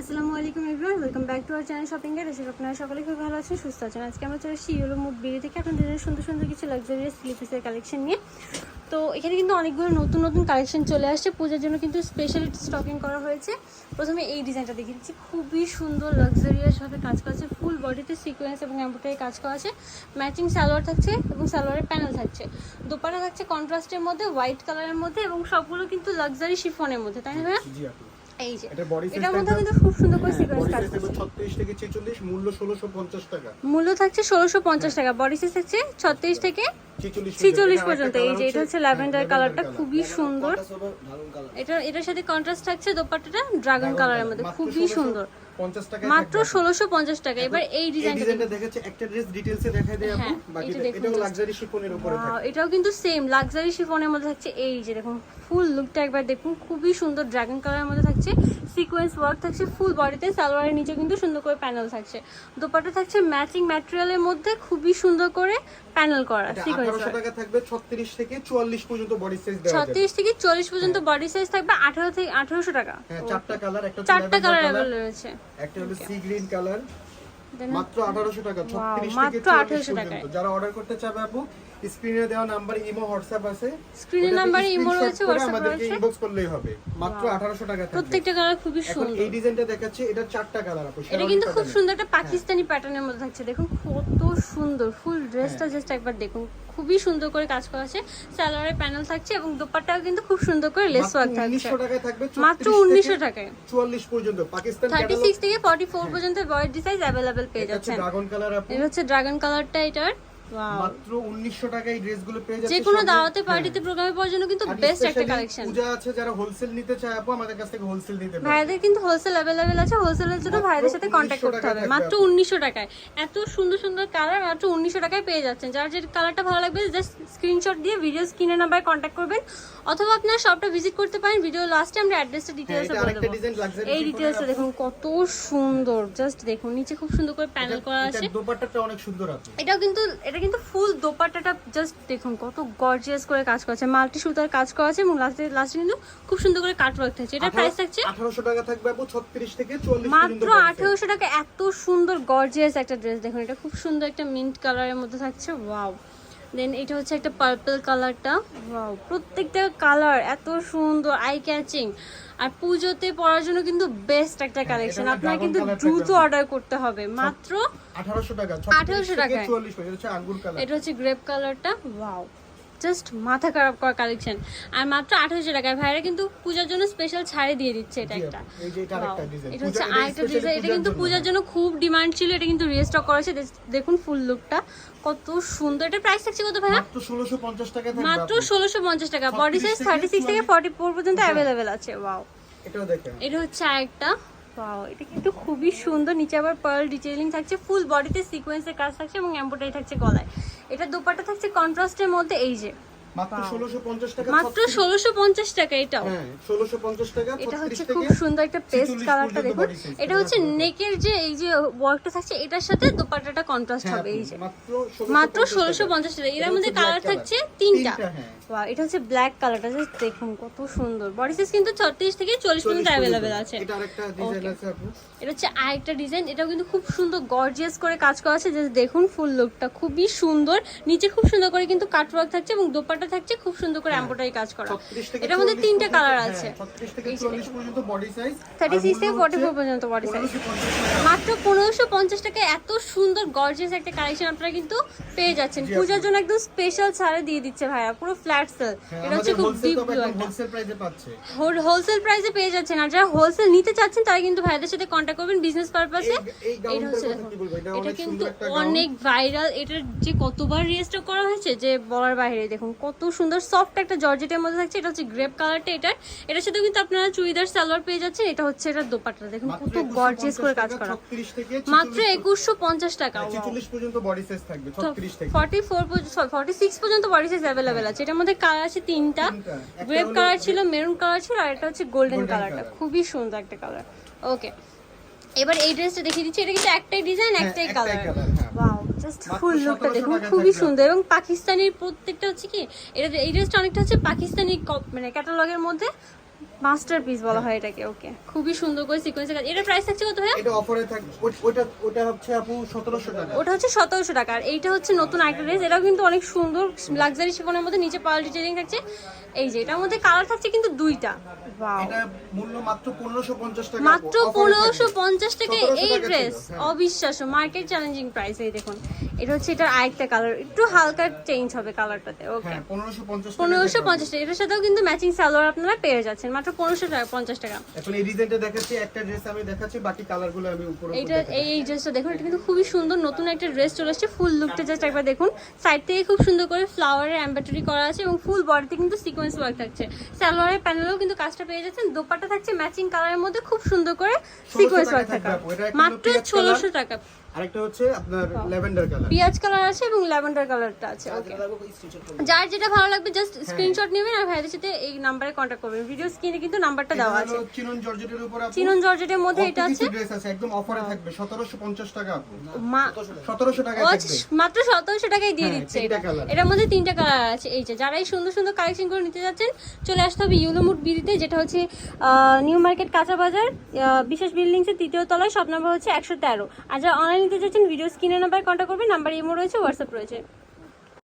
আসসালামু আলাইকুম everyone welcome back to our channel shopping guide আশা আপনারা সকলে খুব ভালো আছেন সুস্থ আছেন আজকে আমরা চলে এসেছি ইউলো মুভ বিড়ি থেকে আপনাদের সুন্দর সুন্দর কিছু লাক্সারিয়াস স্লিপিসের কালেকশন নিয়ে তো এখানে কিন্তু অনেকগুলো নতুন নতুন কালেকশন চলে আসছে পূজার জন্য কিন্তু স্পেশালি স্টকিং করা হয়েছে প্রথমে এই ডিজাইনটা দেখে দিচ্ছি খুবই সুন্দর লাক্সারিয়াসভাবে কাজ করা আছে ফুল বডিতে সিকোয়েন্স এবং এম্ব্রয়ডারি কাজ করা আছে ম্যাচিং সালোয়ার থাকছে এবং সালোয়ারের প্যানেল থাকছে দোপাটা থাকছে কন্ট্রাস্টের মধ্যে হোয়াইট কালারের মধ্যে এবং সবগুলো কিন্তু লাক্সারি শিফনের মধ্যে তাই না ভাইয়া এই যে এটা বডি এটার মধ্যে কিন্তু খুব সুন্দর করে সিকোয়েন্স কাজ সাইজ 36 থেকে 46 মূল্য 1650 টাকা। মূল্য থাকছে ষোলোশো পঞ্চাশ টাকা বডি সাইজ থাকছে ছত্রিশ থেকে 46 পর্যন্ত। এই যে এটা হচ্ছে ল্যাভেন্ডার কালারটা খুবই সুন্দর। এটা এটার সাথে কন্ট্রাস্ট থাকছে দোপাট্টাটা ড্রাগন কালারের মধ্যে। খুবই সুন্দর। মাত্র ষোলোশো পঞ্চাশ টাকা। এবার এই এই ডিজাইনটা ডিজাইনটা একটা ড্রেস ডিটেইলসে দেখাই দেই আপু হ্যাঁ, বাকি এটাও লাক্সারি শিফনের উপরে থাকে এটাও কিন্তু সেম লাক্সারি শিফনের মধ্যে থাকছে এই যে দেখুন। ফুল লুকটা একবার দেখুন। খুবই সুন্দর ড্রাগন কালারের মধ্যে থাকছে। সিকোয়েন্স ওয়ার্ক থাকছে ফুল বডিতে সালোয়ারের নিচে কিন্তু সুন্দর করে প্যানেল থাকছে। দোপাটা থাকছে ম্যাচিং ম্যাটেরিয়ালের মধ্যে খুবই সুন্দর করে প্যানেল করা। সিকোয়েন্স 1800 টাকা থাকবে 36 থেকে 44 পর্যন্ত বডি সাইজ দেওয়া থেকে চল্লিশ পর্যন্ত বডি সাইজ থাকবে আঠারো থেকে আঠারোশো টাকা। হ্যাঁ চারটা কালার একটা চারটা কালার রয়েছে। একটা হলো সি গ্রিন কালার মাত্র 1800 টাকা 36 থেকে মাত্র 44 1800 টাকায়। যারা অর্ডার করতে চাবে আপু স্ক্রিনে দেওয়া নাম্বার ইমো হোয়াটসঅ্যাপ আছে। স্ক্রিনে নাম্বার ইমো রয়েছে হোয়াটসঅ্যাপ আমাদেরকে ইনবক্স করলেই হবে। মাত্র 1800 টাকা প্রত্যেকটা কালার খুবই সুন্দর। এই ডিজাইনটা দেখাচ্ছি এটা চারটা কালার আপু এটা কিন্তু খুব সুন্দর একটা পাকিস্তানি প্যাটার্নের মধ্যে থাকছে। দেখুন কত সুন্দর ফুল ড্রেসটা হ্যাঁ। জাস্ট একবার দেখুন। খুবই সুন্দর করে কাজ করা আছে। সালোয়ারের প্যানেল থাকছে এবং দোপাট্টাও কিন্তু খুব সুন্দর করে লেস ওয়ার্ক থাকছে। 1900 টাকায় থাকবে মাত্র 36 উনিশশো টাকায়। 44 পর্যন্ত। পাকিস্তান থার্টি ক্যাটালগ সিক্স থেকে ফর্টি ফোর পর্যন্ত বয়ের ডিজাইন অ্যাভেলেবেল পেয়ে এটা হচ্ছে যাচ্ছেন। ড্রাগন কালার এটা হচ্ছে ড্রাগন কালারটা এটার. মাত্র 1900 টাকায় এই ড্রেসগুলো পেয়ে যাচ্ছে যে কোনো দাওয়াতে। পার্টিতে প্রোগ্রামে পাওয়ার জন্য কিন্তু বেস্ট একটা কালেকশন পূজা আছে যারা হোলসেল নিতে চায় আপু আমাদের কাছ থেকে হোলসেল নিতে পারে। ভাইদের কিন্তু হোলসেল অ্যাভেলেবেল আছে হোলসেলের জন্য ভাইদের সাথে কন্ট্যাক্ট করতে হবে। মাত্র থাকবে উনিশশো টাকায়। এত সুন্দর সুন্দর কালার মাত্র উনিশশো টাকায় পেয়ে যাচ্ছেন। যার যে কালারটা ভালো লাগবে জাস্ট স্ক্রিনশট দিয়ে ভিডিও স্ক্রিনের নাম্বারে কন্ট্যাক্ট করবেন। অথবা আপনার শপটা ভিজিট করতে পারেন ভিডিও লাস্টে আমরা অ্যাড্রেসটা ডিটেলসে এটা বলে দেবো। এই ডিটেলসটা দেখুন কত সুন্দর। জাস্ট দেখুন নিচে খুব সুন্দর করে প্যানেল করা আছে। দোপাট্টাটা অনেক সুন্দর আপু এটাও কিন্তু এটা কিন্তু ফুল দোপাটাটা জাস্ট দেখুন কত গর্জিয়াস করে কাজ করা আছে। মাল্টি সুতার কাজ করা আছে এবং লাস্টে লাস্টে কিন্তু খুব সুন্দর করে কাট ওয়ার্ক থাকছে এটা প্রাইস থাকছে 1800 টাকা থাকবে আপু 36 থেকে 44 পর্যন্ত মাত্র body size। আঠেরোশো টাকা এত সুন্দর গর্জিয়াস একটা ড্রেস দেখুন এটা খুব সুন্দর একটা মিন্ট কালারের মধ্যে থাকছে। ওয়াও দেন এটা হচ্ছে একটা পার্পল কালারটা প্রত্যেকটা কালার এত সুন্দর আই ক্যাচিং আর পুজোতে পড়ার জন্য কিন্তু বেস্ট একটা কালেকশন হ্যাঁ, আপনার কিন্তু দ্রুত অর্ডার করতে হবে। মাত্র 1800 টাকা 1800 থেকে টাকায়। 44 পর্যন্ত হচ্ছে আঙ্গুর কালার এটা হচ্ছে গ্রেপ কালারটা ওয়াও জাস্ট মাথা খারাপ করা কালেকশন আর মাত্র আঠারোশো টাকায়। ভাইরা কিন্তু পূজার জন্য স্পেশাল ছাড়ে দিয়ে দিচ্ছে এটা একটা। এটা হচ্ছে আরেকটা ডিজাইন এটা কিন্তু পূজার জন্য খুব ডিমান্ড ছিল। এটা কিন্তু রিস্টক করা হয়েছে। দেখুন ফুল লুকটা কত সুন্দর। এটা প্রাইস থাকছে কত ভাইয়া? মাত্র 1650 টাকা মাত্র ষোলোশো পঞ্চাশ টাকা। 36 বডি সাইজ থার্টি সিক্স থেকে ফর্টি ফোর পর্যন্ত অ্যাভেলেবেল আছে। ওয়াও এটা হচ্ছে আরেকটা। ওয়াও এটা কিন্তু খুবই সুন্দর। নিচে আবার পার্ল ডিটেইলিং থাকছে। ফুল বডিতে সিকোয়েন্সের কাজ থাকছে এবং এমব্রয়ডারি থাকছে গলায়। এটা দুপাটা থাকছে কন্ট্রাস্টের মধ্যে এই যে। মাত্র 1650 টাকা মাত্র ষোলোশো পঞ্চাশ টাকা এটাও। হ্যাঁ 1650 টাকা এটা হচ্ছে খুব সুন্দর একটা পেস্ট কালারটা দেখুন। এটা হচ্ছে নেকের যে এই যে ওয়ার্কটা থাকছে এটার সাথে দোপাট্টাটা কন্ট্রাস্ট হ্যাঁ, হবে এই যে। মাত্র মাত্র 1650 ষোলোশো টাকা। পঞ্চাশ টাকা। এর মধ্যে কালার থাকছে তিনটা। হ্যাঁ। এটা হচ্ছে ব্ল্যাক কালারটা জাস্ট দেখুন কত সুন্দর। বডি সাইজ কিন্তু ছত্রিশ থেকে চল্লিশ 40 পর্যন্ত। আছে। এটা আরেকটা ডিজাইন আছে আপু এটা হচ্ছে আরেকটা ডিজাইন এটাও কিন্তু খুব সুন্দর গর্জিয়াস করে কাজ করা আছে। জাস্ট দেখুন ফুল লুকটা খুবই সুন্দর। নিচে খুব সুন্দর করে কিন্তু কাটওয়ার্ক থাকছে এবং দোপাট্টা থাকছে খুব সুন্দর করে এমব্রয়ডারি কাজ করা। 36 এটার মধ্যে তিনটা কালার হ্যাঁ, আছে। 36 থেকে 40 পর্যন্ত বডি সাইজ থার্টি সিক্স থেকে ফর্টি ফোর পর্যন্ত বডি সাইজ মাত্র পনেরোশো পঞ্চাশ টাকায় এত সুন্দর গর্জিয়াস একটা কালেকশন আপনারা কিন্তু পেয়ে যাচ্ছেন। পূজার জন্য একদম স্পেশাল ছাড়ে দিয়ে দিচ্ছে ভাইয়া পুরো ফ্ল্যাট সেল এটা হচ্ছে খুব ডিপ ব্লু একটা। হোলসেল প্রাইসে পাচ্ছে। হোলসেল প্রাইসে পেয়ে যাচ্ছেন। আর যারা হোলসেল নিতে চাচ্ছেন তারা কিন্তু ভাইদের সাথে কন্ট্যাক্ট করবেন বিজনেস পারপাসে এটা হচ্ছে এটা কিন্তু অনেক ভাইরাল এটার যে কতবার রিস্টক করা হয়েছে যে বলার বাইরে দেখুন কত সুন্দর সফট একটা জর্জেটের মধ্যে থাকছে। এটা হচ্ছে গ্রেপ কালারটা এটার। এটার সাথে কিন্তু আপনারা চুড়িদার সালোয়ার পেয়ে যাচ্ছেন। এটা হচ্ছে এটার দোপাট্টা। দেখুন কত গর্জিয়াস করে কাজ করা। মাত্র 46 একুশশো পঞ্চাশ টাকা 46 পর্যন্ত বডি সাইজ থাকবে 36 থেকে। ফর্টি ফোর ফর্টি সিক্স পর্যন্ত বডি সাইজ অ্যাভেলেবেল আছে। এটার মধ্যে কালার আছে তিনটা। গ্রেপ কালার ছিল মেরুন কালার ছিল আর এটা হচ্ছে গোল্ডেন কালারটা খুবই সুন্দর একটা কালার ওকে এবার এই ড্রেসটা দেখিয়ে দিচ্ছি। এটা কিন্তু একটাই ডিজাইন হ্যাঁ, একটাই কালার হ্যাঁ। ওয়াও জাস্ট ফুল লুকটা দেখুন খুবই সুন্দর এবং পাকিস্তানির প্রত্যেকটা হচ্ছে কি এটা এই ড্রেসটা অনেকটা হচ্ছে পাকিস্তানি মানে ক্যাটালগের মধ্যে মাস্টার পিস বলা হয় এটাকে ওকে। খুবই সুন্দর করে সিকোয়েন্সের কাজ এটার প্রাইস থাকছে কত এটা অফারে থাকবে ওইটা ওটা হচ্ছে আপু সতেরোশো টাকা। ওটা হচ্ছে সতেরোশো টাকা। আর এইটা হচ্ছে নতুন আরেকটা ড্রেস এটাও কিন্তু অনেক সুন্দর লাক্সারি শিফনের মধ্যে নিচে পাল ডিটেলিং থাকছে। এই যে এটার মধ্যে কালার থাকছে কিন্তু দুইটা। Wow. এটা মূল্য মাত্র পনেরোশো পঞ্চাশ টাকা মাত্র এই ড্রেস হ্যাঁ। অবিশ্বাস্য মার্কেট চ্যালেঞ্জিং প্রাইস এই দেখুন। এটা হচ্ছে এটার আরেকটা কালার একটু হালকা চেঞ্জ হবে কালারটাতে ওকে। হ্যাঁ পনেরোশো পঞ্চাশ পনেরোশো পঞ্চাশ টাকা। এটার সাথেও কিন্তু ম্যাচিং সালোয়ার আপনারা পেয়ে যাচ্ছেন। মাত্র পনেরোশো টাকা পঞ্চাশ টাকা। এখন এই ডিজাইনটা দেখাচ্ছি একটা ড্রেস আমি দেখাচ্ছি বাকি কালারগুলো আমি উপরে এইটা এই এই ড্রেসটা দেখুন এটা কিন্তু খুবই সুন্দর নতুন একটা ড্রেস চলে এসেছে ফুল লুকটা জাস্ট একবার দেখুন। সাইড থেকে খুব সুন্দর করে ফ্লাওয়ারের এমব্রয়ডারি করা আছে এবং ফুল বডিতে কিন্তু সিকোয়েন্স ওয়ার্ক থাকছে। সালোয়ারের প্যানেলেও কিন্তু কাজটা পেয়ে যাচ্ছেন দোপাট্টা থাকছে ম্যাচিং কালারের মধ্যে খুব সুন্দর করে সিকোয়েন্স ওয়ার্ক থাকা। মাত্র ষোলোশো। টাকা। আরেকটা হচ্ছে আপনার ল্যাভেন্ডার কালার। পিঁয়াজ কালার আছে এবং ল্যাভেন্ডার কালারটা আছে ওকে যার যেটা ভালো লাগবে জাস্ট হ্যাঁ। স্ক্রিনশট নেবেন আর ভাইদের সাথে এই নাম্বারে কন্ট্যাক্ট করবেন। ভিডিও স্ক্রিনে কিন্তু নাম্বারটা দেওয়া আছে। চিনন জর্জেটের উপর আপু। চিনন জর্জেটের মধ্যে এটা আছে। ড্রেস আছে একদম অফারে থাকবে। সতেরোশো পঞ্চাশ টাকা আপু। মা- সতেরোশো টাকা থাকবে। মাত্র সতেরোশো টাকায় দিয়ে হ্যাঁ, দিচ্ছে এটা। এটার মধ্যে তিনটা কালার আছে। এই যে যারা এই সুন্দর সুন্দর কালেকশন করে নিতে যাচ্ছেন চলে আসতে হবে ইউলোমুট বিড়িতে যেটা হচ্ছে নিউ মার্কেট কাঁচা বাজার বিশেষ বিল্ডিংস এর তৃতীয় তলায় সব নাম্বার হচ্ছে একশো তেরো। আর যারা অনলাইন নিতে চাইছেন ভিডিও স্ক্রিনের নাম্বার কন্ট্যাক্ট করবেন নাম্বার ইমো রয়েছে হোয়াটসঅ্যাপ রয়েছে।